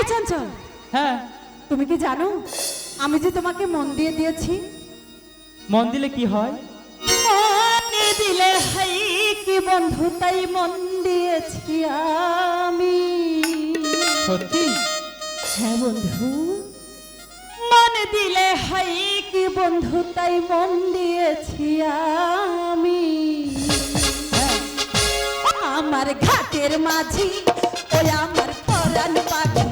এই চঞ্চল। হ্যাঁ। তুমি কি জানো? আমি যে তোমাকে মন দিয়ে দিয়েছি। মন দিলে কি হয়? মনে দিলে হাই কি বন্ধু তাই মন দিয়েছি আমি। সত্যি? হ্যাঁ বন্ধু। মন দিলে হাই কি বন্ধু তাই মন দিয়েছি আমি। হ্যাঁ। আমার ঘাটের মাঝি ওই আমার পরাণ পাখি।